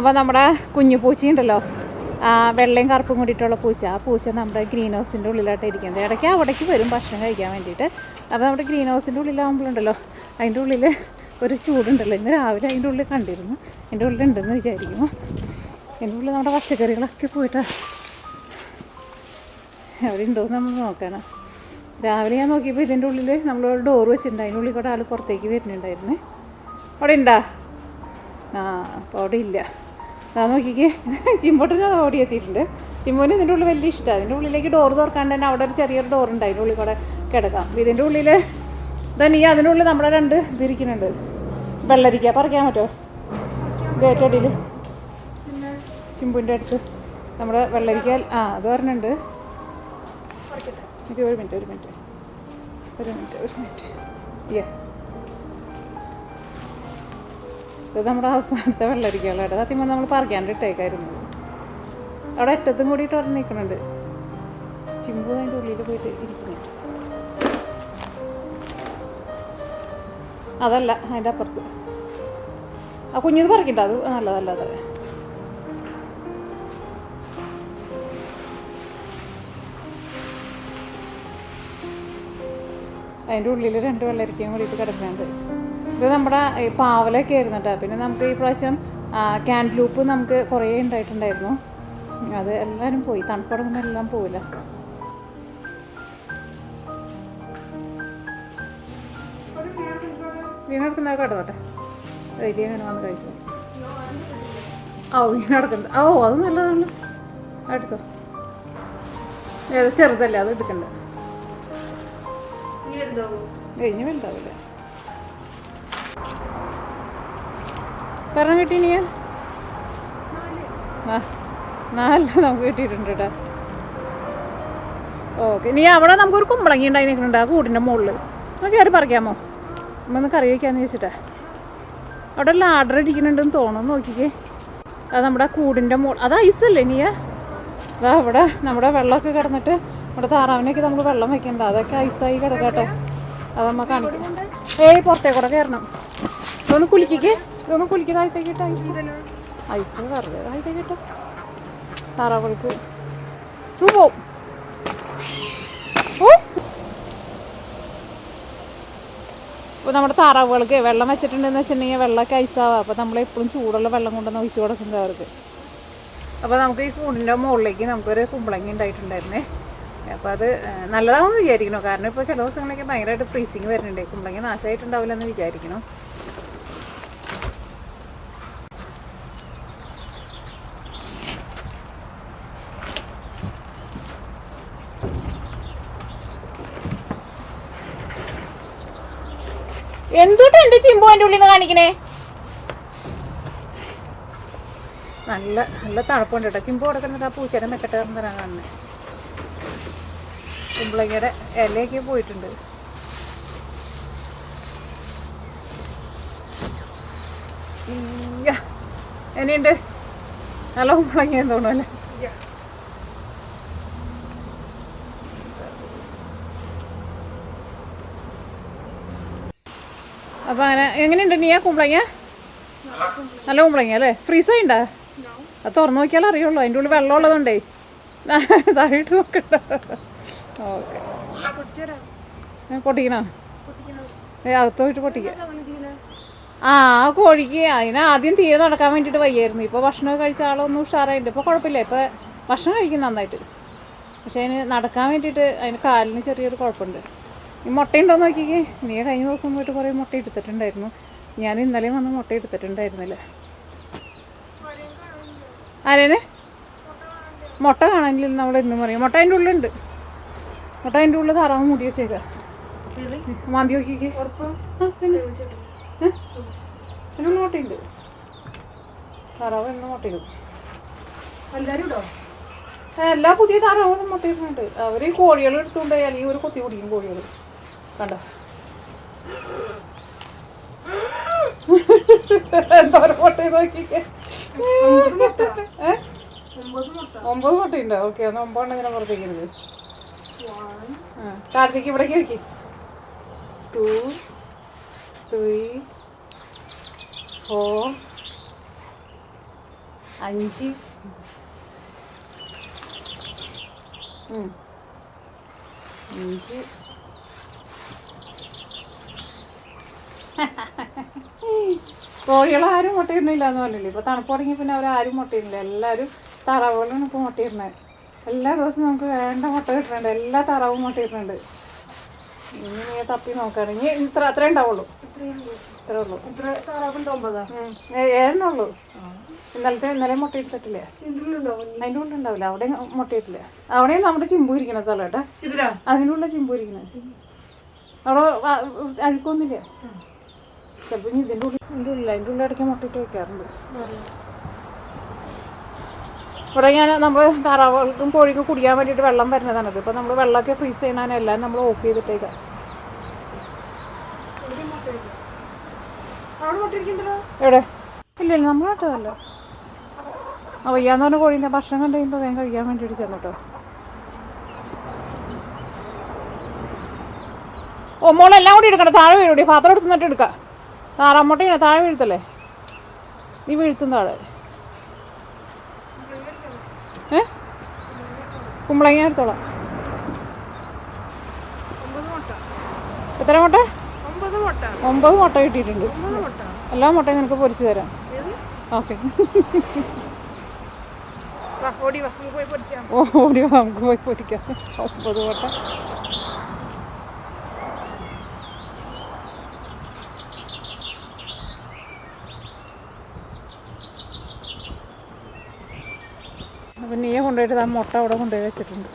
അപ്പോൾ നമ്മുടെ കുഞ്ഞു പൂച്ചയുണ്ടല്ലോ വെള്ളയും കറുപ്പും കൂടിയിട്ടുള്ള പൂച്ച. ആ പൂച്ച നമ്മുടെ ഗ്രീൻ ഹൗസിന്റെ ഉള്ളിലായിട്ട് ഇരിക്കുന്നത്. ഇടയ്ക്ക് അവിടേക്ക് വരും ഭക്ഷണം കഴിക്കാൻ വേണ്ടിയിട്ട്. അപ്പോൾ നമ്മുടെ ഗ്രീൻ ഹൗസിന്റെ ഉള്ളിലാകുമ്പോഴുണ്ടല്ലോ അതിന്റെ ഉള്ളിൽ ഒരു ചൂടുണ്ടല്ലോ. ഇന്ന് രാവിലെ അതിന്റെ ഉള്ളിൽ കണ്ടിരുന്നു. അതിന്റെ ഉള്ളിലുണ്ടെന്ന് വിചാരിക്കുന്നു. അതിന്റെ ഉള്ളിൽ നമ്മുടെ പച്ചക്കറികളൊക്കെ പോയിട്ട്. അവിടെ ഉണ്ടോയെന്ന് നമ്മൾ നോക്കണം. രാവിലെ ഞാൻ നോക്കിയപ്പോൾ ഇതിന്റെ ഉള്ളിൽ നമ്മൾ ഡോർ വെച്ചിട്ടുണ്ട്. അതിന്റെ ഉള്ളിൽ കൂടെ ആൾ പുറത്തേക്ക് വരുന്നുണ്ടായിരുന്നേ. അവിടെ ഉണ്ടാ? ആ അപ്പോൾ അവിടെ ഇല്ല. നോക്കിക്കേ. ചിമ്പോട്ടിന് അത് ഓടി എത്തിയിട്ടുണ്ട്. ചിമ്പോന് ഇതിന്റെ ഉള്ളിൽ വലിയ ഇഷ്ടമാണ് അതിന്റെ ഉള്ളിലേക്ക് ഡോർ തുറക്കാണ്ട് തന്നെ അവിടെ ഒരു ചെറിയൊരു ഡോർ ഉണ്ട് അതിന്റെ ഉള്ളിൽ കൂടെ കിടക്കാം. ഇതിന്റെ ഉള്ളിൽ തന്നെ ഈ അതിന്റെ ഉള്ളിൽ നമ്മുടെ രണ്ട് ഇതിരിക്കുന്നുണ്ട് വെള്ളരിക്ക. പറിക്കാൻ പറ്റുമോ? ഗേറ്റ് അടിയിൽ. ചിമ്പുന്റെ അടുത്ത് നമ്മുടെ വെള്ളരിക്ക. ആ അത് പറഞ്ഞിട്ടുണ്ട്. ഇത് ഒരു മിനിറ്റ് ഒരു മിനിറ്റ്. ഒരു മിനിറ്റ് ഒരു മിനിറ്റ്. യാ ഇത് നമ്മുടെ അവസാനത്തെ വെള്ളരിക്കകളായിട്ട് സത്യം പറഞ്ഞാൽ നമ്മൾ പറിക്കാണ്ട് ഇട്ടേക്കായിരുന്നു. അവിടെ അറ്റത്തും കൂടിയിട്ട് അവിടെ നിൽക്കുന്നുണ്ട് ചിമ്പു അതിന്റെ ഉള്ളിൽ പോയിട്ട് ഇരിക്കുന്നുണ്ട് അതല്ല അതിന്റെ അപ്പുറത്ത്. ആ കുഞ്ഞിത് പറിക്കണ്ട അത് നല്ലതല്ല അതെ. അതിന്റെ ഉള്ളിൽ രണ്ട് വെള്ളരിക്കയും കൂടിയിട്ട് കിടക്കുന്നുണ്ട്. ഇത് നമ്മുടെ ഈ പാവലൊക്കെ ആയിരുന്നു കേട്ടോ. പിന്നെ നമുക്ക് ഈ പ്രാവശ്യം ക്യാൻലൂപ്പ് നമുക്ക് കുറേ ഉണ്ടായിട്ടുണ്ടായിരുന്നു. അത് എല്ലാവരും പോയി. തണുപ്പ് തുടങ്ങുമ്പോൾ എല്ലാം പോവില്ല. വീണെടുക്കുന്ന കിടന്നോട്ടെ? വലിയ വീണ് വന്ന് കഴിച്ചു? ഓ വീണെടുക്കണ്ട ഓ അത് നല്ലതാണ്. എടുത്തോ. ഏത് ചെറുതല്ലേ? അത് എടുക്കണ്ട. കഴിഞ്ഞ് വലുതാവില്ല. കാരണം കിട്ടി ഇനിയാ നാല്. നമുക്ക് കിട്ടിയിട്ടുണ്ട് കേട്ടോ. ഓക്കെ. നീ അവിടെ നമുക്കൊരു കുമ്പളങ്ങി ഉണ്ടായി നിൽക്കുന്നുണ്ട് ആ കൂടിന്റെ മുകളിൽ ഒന്ന് കയറി പറിക്കാമോ? ഒന്ന് കറി വയ്ക്കാന്ന് വെച്ചിട്ടാ അവിടെ ലാഡർ ഇരിക്കുന്നുണ്ടെന്ന് തോന്നുന്നു. നോക്കിക്കേ. അത് നമ്മുടെ കൂടിന്റെ മുകൾ അത് ഐസല്ലേ ഇനിയ? അതാ അവിടെ നമ്മുടെ വെള്ളമൊക്കെ കിടന്നിട്ട് നമ്മുടെ താറാവിനൊക്കെ നമ്മൾ വെള്ളം വെക്കണ്ട. അതൊക്കെ ഐസായി കിടക്കട്ടെ. അത് നമ്മൾ കാണിക്കണം ഏയ് പുറത്തേക്കൂടെ കയറണം. ഒന്ന് കുലിക്കേ ഇതൊന്ന് കുളിക്കുന്നതായിട്ട് താഴത്തേക്ക് ഇട്ട് ഐസ് ഐസ് വെറുതെ താഴത്തേക്ക് ഇട്ടോ. താറാവുകൾക്ക് ഷൂ പോവും. ഇപ്പോൾ നമ്മുടെ താറാവുകൾക്ക് വെള്ളം വെച്ചിട്ടുണ്ടെന്ന് വെച്ചിട്ടുണ്ടെങ്കിൽ വെള്ളമൊക്കെ ഐസാവാം അപ്പോൾ നമ്മൾ എപ്പോഴും ചൂടുള്ള വെള്ളം കൊണ്ടുവന്ന് ഒഴിച്ചു കൊടുക്കുന്നത് അവർക്ക് അപ്പോൾ നമുക്ക് ഈ കൂടിന്റെ മുകളിലേക്ക് നമുക്കൊരു കുമ്പളങ്ങി ഉണ്ടായിട്ടുണ്ടായിരുന്നേ. അപ്പോൾ അത് നല്ലതാണെന്ന് വിചാരിക്കണം കാരണം ഇപ്പോൾ ചില ദിവസങ്ങളൊക്കെ ഭയങ്കരമായിട്ട് ഫ്രീസിങ് വരുന്നുണ്ട്. കുമ്പളങ്ങി നാശമായിട്ടുണ്ടാവില്ല എന്ന് വിചാരിക്കണം എന്റെ ഉള്ളിൽ നിന്ന് കാണിക്കണേ? നല്ല നല്ല തണുപ്പുണ്ട് കേട്ടോ. ചിമ്പ് കൊടുക്കുന്നത് ആ പൂച്ചയുടെ മെക്കട്ട് തരാൻ കാണുന്നത് കുമ്പളങ്ങയുടെ ഇലയൊക്കെ പോയിട്ടുണ്ട്. ഇനിയുണ്ട് നല്ല കുമ്പളങ്ങ തോന്നുന്നു അല്ലേ? അപ്പം അങ്ങനെ എങ്ങനെയുണ്ട്? നീ ആ കുമ്പളങ്ങ? നല്ല കുമ്പളങ്ങ അല്ലേ? ഫ്രീസ് ആയിണ്ടാ അത് തുറന്നു നോക്കിയാൽ അറിയുള്ളൂ. അതിന്റെ ഉള്ളിൽ വെള്ളം ഉള്ളതുകൊണ്ടേ. താഴോട്ട് നോക്കണ്ട. ഓക്കെ. പൊട്ടിക്കണോ? ഏ അകത്ത് പോയിട്ട് ആ ആ കോഴിക്ക് അതിന് ആദ്യം തീരെ നടക്കാൻ വേണ്ടിയിട്ട് വയ്യായിരുന്നു. ഇപ്പോൾ ഭക്ഷണമൊക്കെ കഴിച്ച ആളൊന്നും ഉഷാറായിട്ടുണ്ട് ഇപ്പോൾ കുഴപ്പമില്ല. ഇപ്പോൾ ഭക്ഷണം കഴിക്കും നന്നായിട്ട്. പക്ഷേ അതിന് നടക്കാൻ വേണ്ടിയിട്ട് അതിന് കാലിന് ചെറിയൊരു കുഴപ്പമുണ്ട്. ഈ മുട്ടയുണ്ടോ നോക്കിക്കേ. നീ കഴിഞ്ഞ ദിവസം പോയിട്ട് കുറേ മുട്ട എടുത്തിട്ടുണ്ടായിരുന്നു. ഞാൻ ഇന്നലെയും വന്ന് മുട്ട എടുത്തിട്ടുണ്ടായിരുന്നില്ല. ആരേനെ? മുട്ട കാണാനില്ല നമ്മൾ എന്നും പറയും. മുട്ട അതിന്റെ ഉള്ളുണ്ട് മുട്ട അതിന്റെ ഉള്ളിൽ താറാവ് മുടി വെച്ചേക്കാം. മാന്തി നോക്കിക്കേ. പിന്നെ? മുട്ടയുണ്ട് താറാവ് എന്ന് മുട്ടയിടും. ഇടോ? എല്ലാ പുതിയ താറാവും മുട്ടയിടുന്നുണ്ട്. അവർ ഈ കോഴികൾ എടുത്തുകൊണ്ട് അല്ലെങ്കിൽ ഒരു കൊത്തി കുടിക്കും കോഴികൾ കണ്ടോ? ഒമ്പത് മുട്ട ഒമ്പത് മുട്ടയുണ്ടോ ഓക്കെ ഒന്ന് ഒമ്പതെണ്ണം ഇങ്ങനെ പുറത്തേക്കരുത് കാർത്തിക്ക് ഇവിടേക്ക് വെക്കി ടു ത്രീ ഫോർ അഞ്ച്. അഞ്ച്. കോഴികൾ ആരും മുട്ടയിടുന്നില്ല എന്ന് പറഞ്ഞില്ലേ? ഇപ്പൊ തണുപ്പ് തുടങ്ങി പിന്നെ അവർ ആരും മുട്ടയിടില്ല എല്ലാവരും തറവുകളും ഇപ്പോൾ മുട്ടയിടുന്നത് എല്ലാ ദിവസവും നമുക്ക് വേണ്ട മുട്ട കിട്ടുന്നുണ്ട്. എല്ലാ തറവും മുട്ടയിടുന്നുണ്ട്. ഇനി നീ തപ്പി ഇനി ഇത്ര അത്രേ ഉണ്ടാവുള്ളൂ. ഇത്രേ ഉള്ളൂ. ഏഴെണ്ണേ ഉള്ളൂ. ഇന്നലത്തെ ഇന്നലെ മുട്ടയിട്ടിട്ടില്ലേ? അതിന്റെ ഉള്ളിൽ ഉണ്ടാവില്ല. അവിടെ മുട്ടയിട്ടില്ല? അവിടെയും നമ്മുടെ ചിമ്പു ഇരിക്കണ സ്ഥലം കേട്ടോ. അതിന്റെ ഉള്ളിൽ ചിമ്പു ഇരിക്കണേ അവിടെ അഴുക്കൊന്നുമില്ല? ചിലപ്പോൾ ഇനി ഇതിന്റെ ഉള്ളിൽ ഇതിന്റെ ഉള്ളിൽ അതിന്റെ ഉള്ളിൽ ഇടയ്ക്ക് മുട്ടയിട്ട് വെക്കാറുണ്ട്. ഇവിടെ ഞാൻ നമ്മൾ താറാവുകൾക്കും കോഴിക്കും കുടിക്കാൻ വേണ്ടിയിട്ട് വെള്ളം വരുന്നതാണത്. ഇപ്പം നമ്മൾ വെള്ളമൊക്കെ ഫ്രീസ് ചെയ്യണതിനെല്ലാം നമ്മൾ ഓഫ് ചെയ്തിട്ടേക്കാം. എവിടെ? ഇല്ല ഇല്ല നമ്മൾ കേട്ടതല്ല ആ വയ്യാന്ന് പറഞ്ഞ കോഴീന്റെ ഭക്ഷണം കണ്ടു കഴിയുമ്പോൾ വേഗം കഴിക്കാൻ വേണ്ടിയിട്ട് ചെന്നു കേട്ടോ ഓ മോളെല്ലാം കൂടി എടുക്കണം താഴെ വീഴൂടി പാത്രം എടുത്തുന്നിട്ട് എടുക്കാം. താറാമുട്ടയാണ് താഴെ വീഴ്ത്തല്ലേ? നീ വീഴ്ത്തും താഴെ ഏ? കുമ്പളങ്ങ എടുത്തോളാം. എത്ര മുട്ട? ഒമ്പത് മുട്ട കിട്ടിയിട്ടുണ്ട്. എല്ലാ മുട്ടയും നിനക്ക് പൊരിച്ചു തരാം. ഓക്കെ. ഓടി വാ, നമുക്ക് പോയി പൊരിക്കാം. ഒമ്പത് മുട്ട. അപ്പം നീയെ കൊണ്ടുപോയിട്ട് ആ മുട്ട അവിടെ കൊണ്ടുപോയി വെച്ചിട്ടുണ്ട്.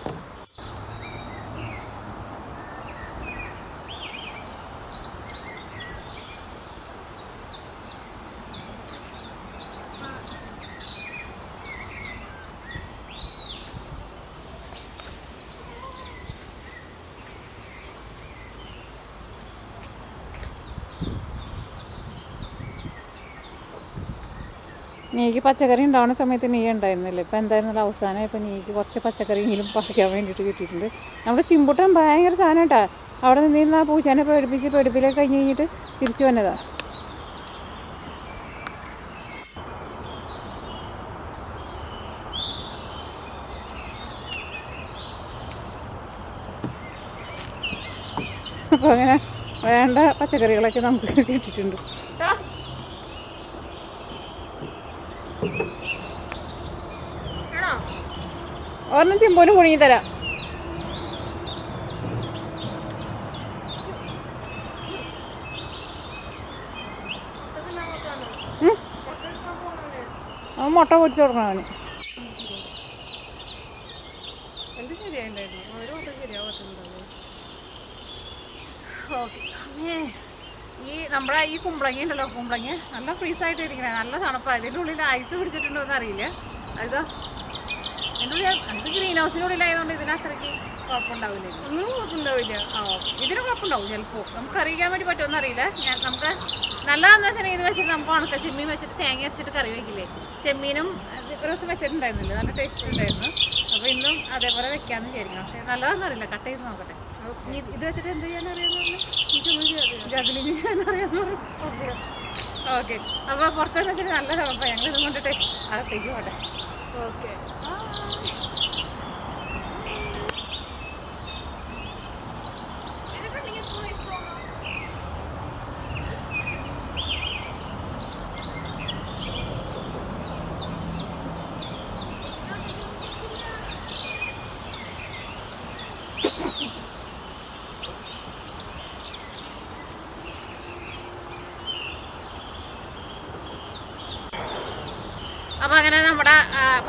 നീക്ക് പച്ചക്കറി ഉണ്ടാവുന്ന സമയത്ത് നീ ഉണ്ടായിരുന്നില്ല. ഇപ്പം എന്തായിരുന്നാലും അവസാനം? ഇപ്പം നീക്ക് കുറച്ച് പച്ചക്കറിയെങ്കിലും പറിക്കാൻ വേണ്ടിയിട്ട് കിട്ടിയിട്ടുണ്ട്. നമ്മുടെ ചിമ്പൂട്ടൻ ഭയങ്കര സാധനം കേട്ടാ. അവിടെ നിന്നിരുന്ന ആ പൂച്ചേനെ പേടിപ്പിച്ച് പേടിപ്പിലൊക്കെ കഴിഞ്ഞ് കഴിഞ്ഞിട്ട് തിരിച്ചു വന്നതാ. അപ്പോൾ അങ്ങനെ വേണ്ട പച്ചക്കറികളൊക്കെ നമുക്ക് കിട്ടിയിട്ടുണ്ട്. ഒരെണ്ണം ചെമ്പോനും പുഴുങ്ങി തരാം. മുട്ട പൊരിച്ചു കൊടുക്കണം അവന്. ഈ നമ്മുടെ ഈ കുമ്പളങ്ങ ഉണ്ടല്ലോ കുമ്പളങ്ങ. നല്ല ഫ്രീസായിട്ട് ഇരിക്കണേ നല്ല തണുപ്പാണ് ഇതിന്റെ ഉള്ളിൽ ഐസ് പിടിച്ചിട്ടുണ്ടോ എന്ന് അറിയില്ല അത് ഇതിന്റെ ഉള്ളിൽ അത് ഗ്രീൻ ഹൗസിന്റെ ഉള്ളിലായതുകൊണ്ട് ഇതിന് അത്രയ്ക്ക് കുഴപ്പമുണ്ടാവില്ലേ. ഒന്നും കുഴപ്പമുണ്ടാവില്ല. ആ ഇതിന് കുഴപ്പമുണ്ടാവും ചിലപ്പോൾ നമുക്ക് അറിയിക്കാൻ വേണ്ടി പറ്റുമെന്ന് അറിയില്ല ഞാൻ നമുക്ക് നല്ലതാണെന്ന് വെച്ചാൽ ഇത് വെച്ചിട്ട് നമുക്ക് ഉണക്ക ചെമ്മീൻ വെച്ചിട്ട് തേങ്ങ അരച്ചിട്ട് കറി വയ്ക്കില്ലേ ചെമ്മീനും ഒരു ദിവസം വെച്ചിട്ടുണ്ടായിരുന്നില്ല. നല്ല ടേസ്റ്റ് ഉണ്ടായിരുന്നു. അപ്പോൾ ഇന്നും അതേപോലെ വെക്കാമെന്ന് വിചാരിക്കണം പക്ഷേ നല്ലതാണെന്ന് അറിയില്ല. കട്ട് ചെയ്ത് നോക്കട്ടെ. ഇത് വെച്ചിട്ട് എന്ത് ചെയ്യാൻ അറിയാമെന്ന് ജഗലിങ് ചെയ്യാൻ അറിയാമെന്ന് ഓക്കെ. അപ്പോൾ പുറത്തെന്ന് വെച്ചിട്ട് നല്ല തണുപ്പാണ് ഞങ്ങൾ ഇതും കൊണ്ടിട്ട് അകത്തേക്ക് പോട്ടെ. ഓക്കെ. Oh,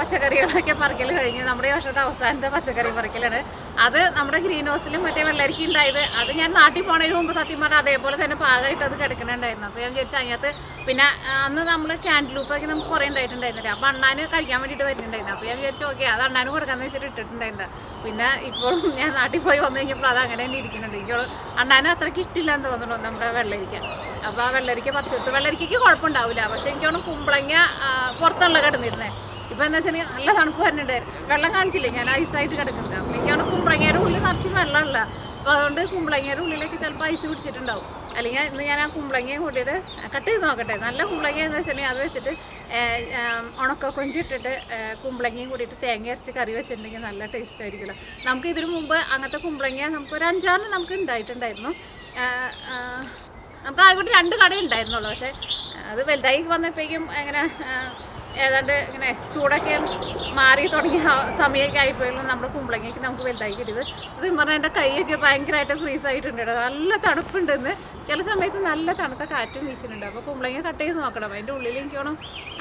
പച്ചക്കറികളൊക്കെ പറിക്കൽ കഴിഞ്ഞ് നമ്മുടെ വർഷത്തെ അവസാനത്തെ പച്ചക്കറി പറിക്കലാണ്. അത് നമ്മുടെ ഗ്രീൻ ഹൗസിലും മറ്റേ വെള്ളരിക്ക ഉണ്ടായത്. അത് ഞാൻ നാട്ടിൽ പോണതിന് മുമ്പ് സത്യം പറഞ്ഞാൽ അതേപോലെ തന്നെ പാകമായിട്ട് അത് കിടക്കണുണ്ടായിരുന്നു. അപ്പോൾ ഞാൻ വിചാരിച്ചു അതിനകത്ത് പിന്നെ അന്ന് നമ്മൾ ക്യാൻഡിലൂപ്പൊക്കെ നമുക്ക് കുറേ ഉണ്ടായിട്ടുണ്ടായിരുന്നില്ല? അപ്പോൾ അണ്ണാന് കഴിക്കാൻ വേണ്ടിയിട്ട് വരുന്നുണ്ടായിരുന്നു. അപ്പോൾ ഞാൻ വിചാരിച്ചു ഓക്കെ അത് അണ്ണാന് കൊടുക്കാന്ന് വെച്ചിട്ട് ഇട്ടിട്ടുണ്ടായിരുന്നു. പിന്നെ ഇപ്പോഴും ഞാൻ നാട്ടിൽ പോയി വന്നു കഴിഞ്ഞപ്പോൾ അത് അങ്ങനെ തന്നെ ഇരിക്കുന്നുണ്ട്. എനിക്ക് അണ്ണാനും അത്രയ്ക്ക് ഇഷ്ടമില്ല എന്ന് തോന്നുന്നു നമ്മുടെ വെള്ളരിക്ക. അപ്പോൾ ആ വെള്ളരിക്ക പറിച്ചെടുത്ത് വെള്ളരിക്കയ്ക്ക് കുഴപ്പമുണ്ടാവില്ല. പക്ഷേ എനിക്കവിടെ കുമ്പളങ്ങ പുറത്തുള്ള കിടന്നിരുന്നേ. ഇപ്പം എന്താ വെച്ചാൽ നല്ല തണുപ്പ് വരുന്നുണ്ട് വെള്ളം കാണിച്ചില്ലേ? ഞാൻ ഐസായിട്ട് കിടക്കുന്നത് അപ്പം തോന്നുന്നു കുമ്പളങ്ങയുടെ ഉള്ളിൽ നിറച്ച് വെള്ളമല്ല അപ്പോൾ അതുകൊണ്ട് കുമ്പളങ്ങയുടെ ഉള്ളിലേക്ക് ചിലപ്പോൾ ഐസ് പിടിച്ചിട്ടുണ്ടാവും. അല്ലെങ്കിൽ ഇന്ന് ഞാൻ ആ കുമ്പളങ്ങയും കൂട്ടിയിട്ട് കട്ട് ചെയ്ത് നോക്കട്ടെ. നല്ല കുമ്പളങ്ങ എന്ന് വെച്ചിട്ടുണ്ടെങ്കിൽ അത് വെച്ചിട്ട് ഉണക്ക ഇട്ടിട്ട് കുമ്പളങ്ങയും കൂടിയിട്ട് തേങ്ങ അരച്ച് കറി വെച്ചിട്ടുണ്ടെങ്കിൽ നല്ല ടേസ്റ്റ് ആയിരിക്കില്ല നമുക്ക് ഇതിനു മുമ്പ് അങ്ങനത്തെ കുമ്പളങ്ങ നമുക്ക് ഒരു അഞ്ചാറിന് നമുക്ക് ഉണ്ടായിട്ടുണ്ടായിരുന്നു. നമുക്ക് ആയിക്കോട്ടെ രണ്ട് കട ഉണ്ടായിരുന്നുള്ളൂ പക്ഷേ അത് വലുതായി വന്നപ്പോഴേക്കും അങ്ങനെ ഏതാണ്ട് ഇങ്ങനെ ചൂടൊക്കെ മാറി തുടങ്ങിയ സമയമൊക്കെ ആയിപ്പോയാലും നമ്മുടെ കുമ്പളങ്ങയ്ക്ക് നമുക്ക് വലുതായി കിട്ടിയത്. അത് പറഞ്ഞാൽ എന്റെ കൈയൊക്കെ ഭയങ്കരമായിട്ട് ഫ്രീസ് ആയിട്ടുണ്ട്. നല്ല തണുപ്പുണ്ടെന്ന്. ചില സമയത്ത് നല്ല തണുത്ത കാറ്റും വീശിട്ടുണ്ട് അപ്പോൾ കുമ്പളങ്ങ കട്ട് ചെയ്ത് നോക്കണം. അതിന്റെ ഉള്ളിൽ എനിക്ക് വേണം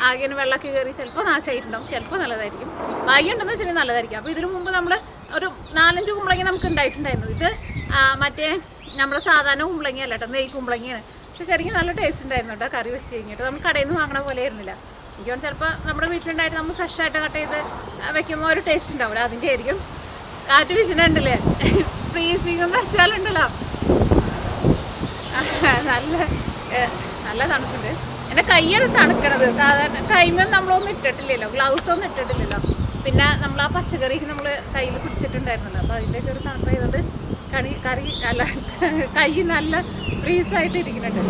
ആകെ വെള്ളമൊക്കെ കയറി ചിലപ്പോൾ നാശമായിട്ടുണ്ടാവും ചിലപ്പോൾ നല്ലതായിരിക്കും. ഭാഗ്യം ഉണ്ടെന്ന് വെച്ചിട്ടുണ്ടെങ്കിൽ നല്ലതായിരിക്കും. അപ്പോൾ ഇതിനു മുമ്പ് നമ്മൾ ഒരു നാലഞ്ച് കുമ്പളങ്ങ നമുക്ക് ഉണ്ടായിട്ടുണ്ടായിരുന്നു. ഇത് മറ്റേ നമ്മുടെ സാധാരണ കുമ്പളങ്ങയല്ല കേട്ടോ നെയ് കുമ്പളങ്ങയാണ്. പക്ഷെ ശരിക്കും നല്ല ടേസ്റ്റ് ഉണ്ടായിരുന്നു കേട്ടോ കറി വെച്ച് കഴിഞ്ഞിട്ട്. നമ്മൾ കടയിൽ നിന്ന് വാങ്ങണ പോലെ ആയിരുന്നില്ല. എനിക്ക് ചിലപ്പോൾ നമ്മുടെ വീട്ടിലുണ്ടായിട്ട് നമ്മൾ ഫ്രഷ് ആയിട്ട് കട്ട് ചെയ്ത് വെക്കുമ്പോൾ ഒരു ടേസ്റ്റ് ഉണ്ടാവില്ല. അതിന്റെ ആയിരിക്കും. കാറ്റ് വീശിനുണ്ടല്ലേ ഫ്രീസിങ് എന്ന് വെച്ചാലുണ്ടല്ലോ. നല്ല നല്ല തണുപ്പുണ്ട്. എന്റെ കൈയാണ് തണുക്കണത്. സാധാരണ കൈമൊന്നും നമ്മളൊന്നും ഇട്ടിട്ടില്ലല്ലോ. ഗ്ലൗസ് ഒന്നും ഇട്ടിട്ടില്ലല്ലോ. പിന്നെ നമ്മൾ ആ പച്ചക്കറിക്ക് നമ്മൾ കയ്യിൽ പിടിച്ചിട്ടുണ്ടായിരുന്നല്ലോ. അപ്പോൾ അതിന്റെയൊക്കെ ഒരു തണുപ്പായതുകൊണ്ട് കറി കറി അല്ല കൈ നല്ല ഫ്രീസായിട്ട് ഇരിക്കുന്നുണ്ട്.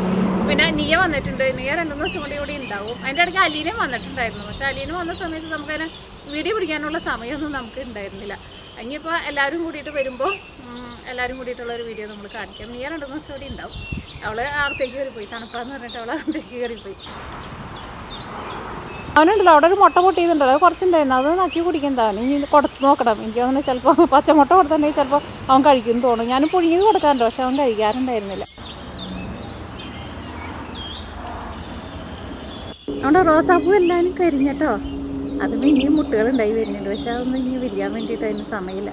പിന്നെ നിയ വന്നിട്ടുണ്ട്. നിയ രണ്ടു മൂന്ന് ദിവസം കൂടി കൂടി ഉണ്ടാവും. അതിന്റെ ഇടയ്ക്ക് അലീനയും വന്നിട്ടുണ്ടായിരുന്നു. പക്ഷേ അലീന വന്ന സമയത്ത് നമുക്കതിനെ വീഡിയോ പിടിക്കാനുള്ള സമയമൊന്നും നമുക്ക് ഉണ്ടായിരുന്നില്ല. ഇനിയിപ്പോൾ എല്ലാവരും കൂടിയിട്ട് വരുമ്പോൾ എല്ലാവരും കൂടിയിട്ടുള്ള ഒരു വീഡിയോ നമ്മൾ കാണിക്കാം. നിയ രണ്ടു മൂന്ന് ദിവസം കൂടി ഉണ്ടാവും. അവൾ അകത്തേക്ക് കയറിപ്പോയി തണുപ്പാന്ന് പറഞ്ഞിട്ട് അവൾ അകത്തേക്ക് കയറിപ്പോയി അവനുണ്ടല്ലോ അവിടെ ഒരു മുട്ട പൊട്ടിയതുണ്ടല്ലോ. അത് കുറച്ചുണ്ടായിരുന്നു. അത് നക്കി കുടിക്കുന്നതാണ് ഇനി കൊടുത്ത് നോക്കണം. എനിക്ക് അവനെ ചിലപ്പോൾ പച്ചമുട്ട കൊടുത്തിട്ടുണ്ടെങ്കിൽ ചിലപ്പോൾ അവൻ കഴിക്കും തോന്നും. ഞാൻ പുഴുങ്ങിയത് കൊടുക്കാറുണ്ട് പക്ഷെ അവൻ കഴിക്കാറുണ്ടായിരുന്നില്ല. നമ്മുടെ റോസാപ്പൂ എല്ലാവരും കരിഞ്ഞട്ടോ അതിന് ഇനിയും മുട്ടുകളുണ്ടായി വരുന്നുണ്ട്. പക്ഷെ അതൊന്നും ഇനി വിരിയാൻ വേണ്ടിയിട്ട് അതിന് സമയമില്ല.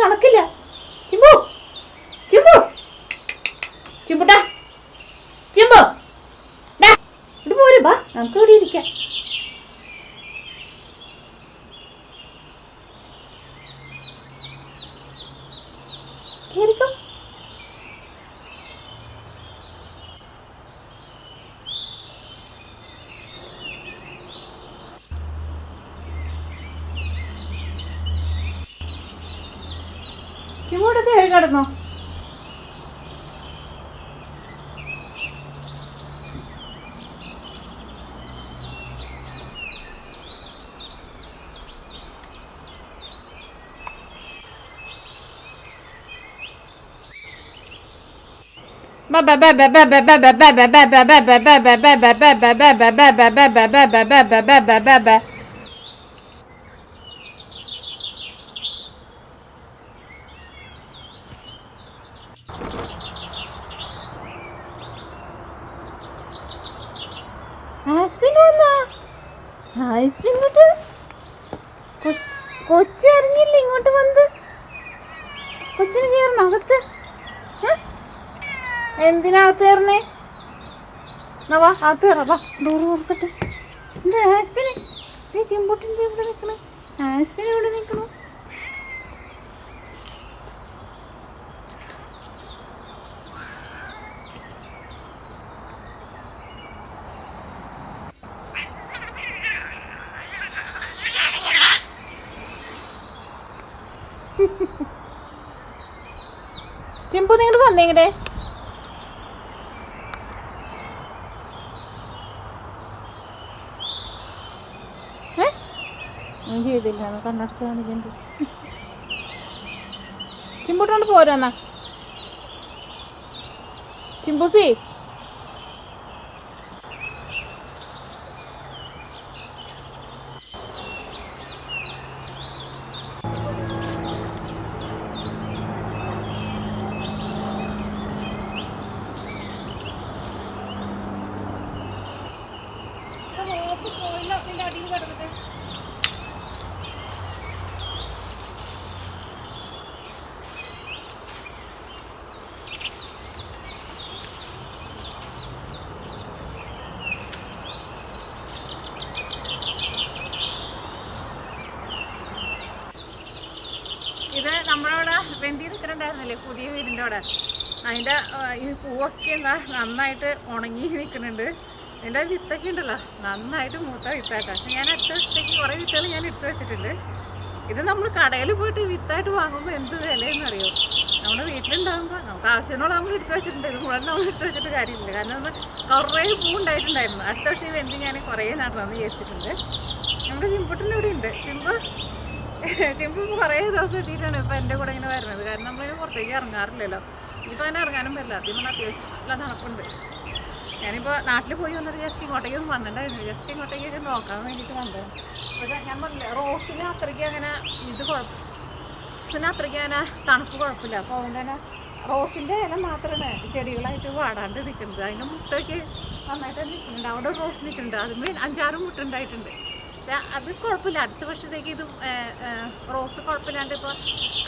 തണുക്കില്ല. ചിമ്പു ചിമ്പു. ചിമ്പുട്ടാ. ചിമ്പു. ഇവിടെ ഇവിടെ ബാ നമുക്ക് ഇവിടെ ഇരിക്കാം. കേറിക്കോ. ആസ്പിൻ ഇങ്ങോട്ട് വന്ന്? കൊച്ചിന് കയറണം അകത്ത്? എന്തിനകത്ത് കയറണേ എന്നാ വാ അകത്ത് കയറാം വാ. ഡോറ് തുറക്കട്ടെ. എന്റെ ആസ്പിന് നീ ചിമ്പൂട്ടിന്റെ ഇവിടെ നിൽക്കണേ. ആസ്പിൻ ഇവിടെ നിൽക്കണു? ചിമ്പു നിങ്ങോട്ട് വന്നേ ഏ ഞാൻ ചെയ്തില്ല. എന്ന് കണ്ണടച്ച് കാണിക്കണ്ട്. ചിമ്പൂട്ടോണ്ട് പോരാന്നാ ചിമ്പൂസി ഇത് നമ്മളവിടെ വെന്തി നിൽക്കുന്നുണ്ടായിരുന്നില്ലേ പുതിയ വീടിന്റെ അവിടെ. അതിന്റെ ഈ പൂവൊക്കെ എന്താ നന്നായിട്ട് ഉണങ്ങി നിൽക്കുന്നുണ്ട്. ഇതിന്റെ വിത്തൊക്കെ ഉണ്ടല്ലോ. നന്നായിട്ട് മൂത്ത വിത്തായിട്ട് പക്ഷെ ഞാൻ അടുത്ത ദിവസത്തേക്ക് കുറേ വിത്തുകൾ ഞാൻ എടുത്തു വെച്ചിട്ടുണ്ട്. ഇത് നമ്മൾ കടയിൽ പോയിട്ട് വിത്തായിട്ട് വാങ്ങുമ്പോൾ എന്ത് വിലയെന്ന് അറിയോ നമ്മുടെ വീട്ടിലുണ്ടാകുമ്പോൾ നമുക്ക് ആവശ്യമുള്ള നമ്മൾ എടുത്തു വെച്ചിട്ടുണ്ട്. ഇത് മുഴുവൻ നമ്മൾ എടുത്തു വെച്ചിട്ട് കാര്യമില്ല. കാരണം ഒന്ന് കുറേ പൂ ഉണ്ടായിട്ടുണ്ടായിരുന്നു. അടുത്ത വർഷം ഈ വെന്തി ഞാൻ കുറേ നടണമെന്ന് വിചാരിച്ചിട്ടുണ്ട്. നമ്മുടെ ചിമ്പുട്ടിന്റെ ഇവിടെ ഉണ്ട്. ചിമ്പ് ചിമ്പ് ഇപ്പോൾ കുറേ ദിവസം എത്തിയിട്ടാണ് ഇപ്പോൾ എന്റെ കൂടെ ഇങ്ങനെ വരുന്നത്. കാരണം നമ്മളിങ്ങനെ പുറത്തേക്ക് ഇറങ്ങാറില്ലല്ലോ. ഇപ്പോൾ അങ്ങനെ ഇറങ്ങാനും പറ്റില്ല. അതിന് അത്യാവശ്യം നല്ല തണുപ്പുണ്ട്. ഞാനിപ്പോൾ നാട്ടിൽ പോയി വന്നിട്ട് ജസ്റ്റ് ഇങ്ങോട്ടേക്ക് ഒന്ന് വന്നിട്ടുണ്ടായിരുന്നു. ജസ്റ്റ് ഇങ്ങോട്ടേക്കൊക്കെ നോക്കാൻ വേണ്ടിയിട്ട് വന്നത്. പക്ഷേ ഞാൻ പറഞ്ഞില്ല റോസിന് അത്രയ്ക്ക് അങ്ങനെ ഇത് കുഴപ്പം റോസിന് അത്രയ്ക്ക് അങ്ങനെ തണുപ്പ് കുഴപ്പമില്ല. അപ്പോൾ അതുകൊണ്ട് തന്നെ റോസിന്റെ ഇല മാത്രമാണ് ചെടികളായിട്ട് വാടാണ്ട് നിൽക്കുന്നത്. അതിന്റെ മുട്ടയ്ക്ക് നന്നായിട്ട് നിൽക്കുന്നുണ്ട്. അവിടെ റോസ് നിൽക്കുന്നുണ്ട്. അതുമ്പോൾ അഞ്ചാറ് മുട്ട ഉണ്ടായിട്ടുണ്ട്. പക്ഷെ അത് കുഴപ്പമില്ല. അടുത്ത വർഷത്തേക്ക് ഇത് റോസ് കുഴപ്പമില്ലാണ്ട് ഇപ്പോൾ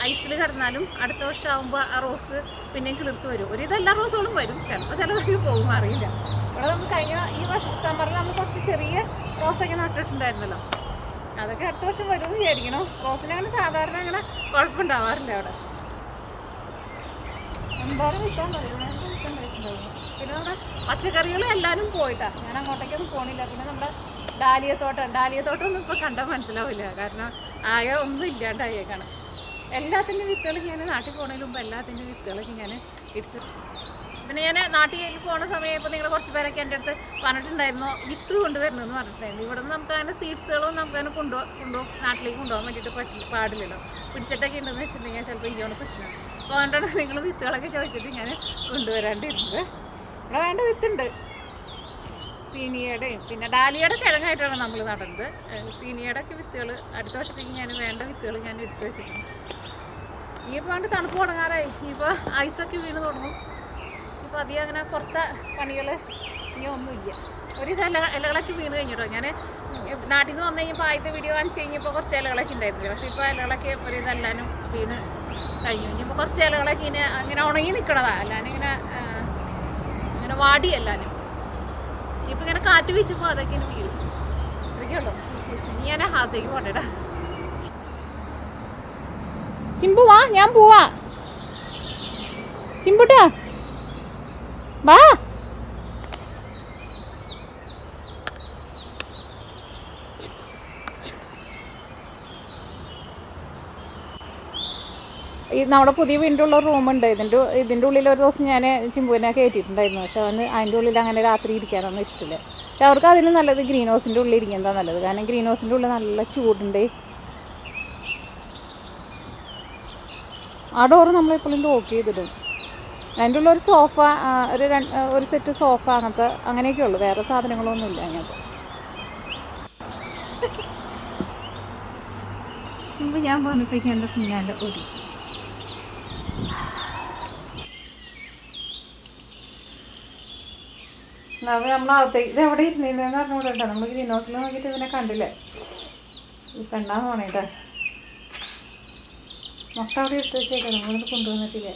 ഐസിൽ കിടന്നാലും അടുത്ത വർഷം ആകുമ്പോൾ ആ റോസ് പിന്നെയും കിളിർത്ത് വരും. ഒരു ഇതെല്ലാ റോസുകളും വരും. ചിലപ്പോൾ ചിലതൊക്കെ പോകും അറിയില്ല. ഇവിടെ നമ്മൾ കഴിഞ്ഞ ഈ വർഷം സമ്മറിൽ നമ്മൾ കുറച്ച് ചെറിയ റോസൊക്കെ നട്ടിട്ടുണ്ടായിരുന്നല്ലോ. അതൊക്കെ അടുത്ത വർഷം വരും എന്ന് വിചാരിക്കണം റോസിന് അങ്ങനെ സാധാരണ അങ്ങനെ കുഴപ്പമുണ്ടാവാറില്ല അവിടെ. എന്തായാലും വിൽക്കാൻ പിന്നെ നമ്മുടെ പച്ചക്കറികൾ എല്ലാവരും പോയിട്ടാണ് ഞാൻ അങ്ങോട്ടേക്കൊന്നും പോണില്ല. പിന്നെ നമ്മുടെ ഡാലിയത്തോട്ടം ഒന്നും ഇപ്പോൾ കണ്ടാൽ മനസ്സിലാവില്ല കാരണം ആകെ ഒന്നും ഇല്ലാണ്ടായേക്കാണ്. എല്ലാത്തിന്റെ വിത്തുകളും ഞാൻ നാട്ടിൽ പോകണതിന് മുമ്പ് എല്ലാത്തിന്റെ വിത്തുകളൊക്കെ ഞാൻ എടുത്ത് പിന്നെ ഞാൻ നാട്ടിൽ പോകുന്ന സമയം ഇപ്പോൾ നിങ്ങൾ കുറച്ച് പേരൊക്കെ എന്റെ അടുത്ത് പറഞ്ഞിട്ടുണ്ടായിരുന്നു വിത്ത് കൊണ്ടുവരണമെന്ന് പറഞ്ഞിട്ടുണ്ടായിരുന്നു. ഇവിടെ നിന്ന് നമുക്ക് അതിന്റെ സീഡ്സുകളും നമുക്ക് അതിനെ കൊണ്ടു കൊണ്ടുപോകും നാട്ടിലേക്ക് കൊണ്ടുപോകാൻ വേണ്ടിയിട്ട് പറ്റില്ല പാടില്ലല്ലോ. പിടിച്ചിട്ടൊക്കെ ഉണ്ടെന്ന് വെച്ചിട്ടുണ്ടെങ്കിൽ ചിലപ്പോൾ ഇയ്യോണ് പ്രശ്നം. അപ്പോൾ അതുകൊണ്ടാണ് നിങ്ങൾ വിത്തുകളൊക്കെ ചോദിച്ചിട്ട് ഞാൻ കൊണ്ടുവരാണ്ടിരുന്നത്. ഇവിടെ വേണ്ട വിത്തുണ്ട്. സീനിയയുടെയും പിന്നെ ഡാലിയുടെ കിഴങ്ങായിട്ടാണ് നമ്മൾ നടന്നത്. ഏഹ് സീനിയയുടെ ഒക്കെ വിത്തുകൾ അടുത്ത വർഷത്തേക്ക് ഞാൻ വേണ്ട വിത്തുകൾ ഞാൻ എടുത്തു വെച്ചിട്ടുണ്ട് ഇനിയിപ്പോൾ വേണ്ട തണുപ്പ് തുടങ്ങാറായി. ഇനിയിപ്പോൾ ഐസൊക്കെ വീണ് തുടങ്ങും. ഇപ്പോൾ അധികം അങ്ങനെ പുറത്ത പണികൾ ഇനി ഒന്നുമില്ല. ഒരു ഇത് ഇല ഇലകളൊക്കെ വീണ് കഴിഞ്ഞിട്ടോ? ഞാൻ നാട്ടിൽ നിന്ന് വന്നു കഴിഞ്ഞപ്പോൾ ആദ്യത്തെ വീഡിയോ കാണിച്ച് കഴിഞ്ഞപ്പോൾ കുറച്ച് ഇലകളൊക്കെ ഉണ്ടായിരുന്നില്ല? പക്ഷേ ഇപ്പോൾ ഇലകളൊക്കെ ഒരു ഇതെല്ലാനും വീണ് കഴിഞ്ഞു. ഇനിയിപ്പോൾ കുറച്ച് ഇലകളൊക്കെ ഇങ്ങനെ അങ്ങനെ ഉണങ്ങി നിൽക്കണതാണ് അല്ലാനും ഇങ്ങനെ ഇങ്ങനെ വാടിയല്ലാനും ഇപ്പം ഇങ്ങനെ കാറ്റ് വീശുമ്പോൾ അതൊക്കെ ഇങ്ങനെ വീഴും ഞാൻ ഹാത്തേക്ക് പോട്ടേടാ ചിമ്പു വാ ഞാൻ പോവാ. ചിമ്പുട്ടാ വാ. ഈ നമ്മുടെ പുതിയ വീണ്ടുള്ള ഉണ്ട് ഇതിന്റെ ഇതിന്റെ ഉള്ളിൽ ഒരു ദിവസം ഞാൻ ചിമ്പുവിനെ കയറ്റിയിട്ടുണ്ടായിരുന്നു. പക്ഷെ അവന് അതിന്റെ ഉള്ളിൽ അങ്ങനെ രാത്രി ഇരിക്കാനൊന്നും ഇഷ്ടമില്ല. പക്ഷെ അവർക്ക് അതിലും നല്ലത് ഗ്രീൻ ഹൗസിന്റെ ഉള്ളിൽ ഇരിക്കുന്നതാ നല്ലത്. കാരണം ഗ്രീൻ ഹൗസിന്റെ ഉള്ളിൽ നല്ല ചൂടുണ്ട്. ആ ഡോറ് നമ്മളെപ്പോഴും ലോക്ക് ചെയ്തിടും. അതിന്റെ ഉള്ള ഒരു സോഫ ഒരു ഒരു സെറ്റ് സോഫ അങ്ങനത്തെ അങ്ങനെയൊക്കെ ഉള്ളൂ. വേറെ സാധനങ്ങളൊന്നും ഇല്ല അതിനകത്ത്. മുമ്പ് ഞാൻ പറഞ്ഞപ്പോഴേക്കും എന്റെ കുഞ്ഞാന്റെ ഓടി നമ്മളകത്തേക്ക് ഇത് എവിടെ ഇരുന്നിരുന്നെന്ന് പറഞ്ഞുകൂടെ നമ്മൾ ഗ്രീൻ ഹൗസിൽ നോക്കിയിട്ട് ഇവനെ കണ്ടില്ലേ? ഈ പെണ്ണാന്ന് പോണേട്ടാ മൊട്ട അവിടെ എടുത്ത് വെച്ചേക്കാം. നമ്മളിത് കൊണ്ടുവന്നിട്ടില്ല?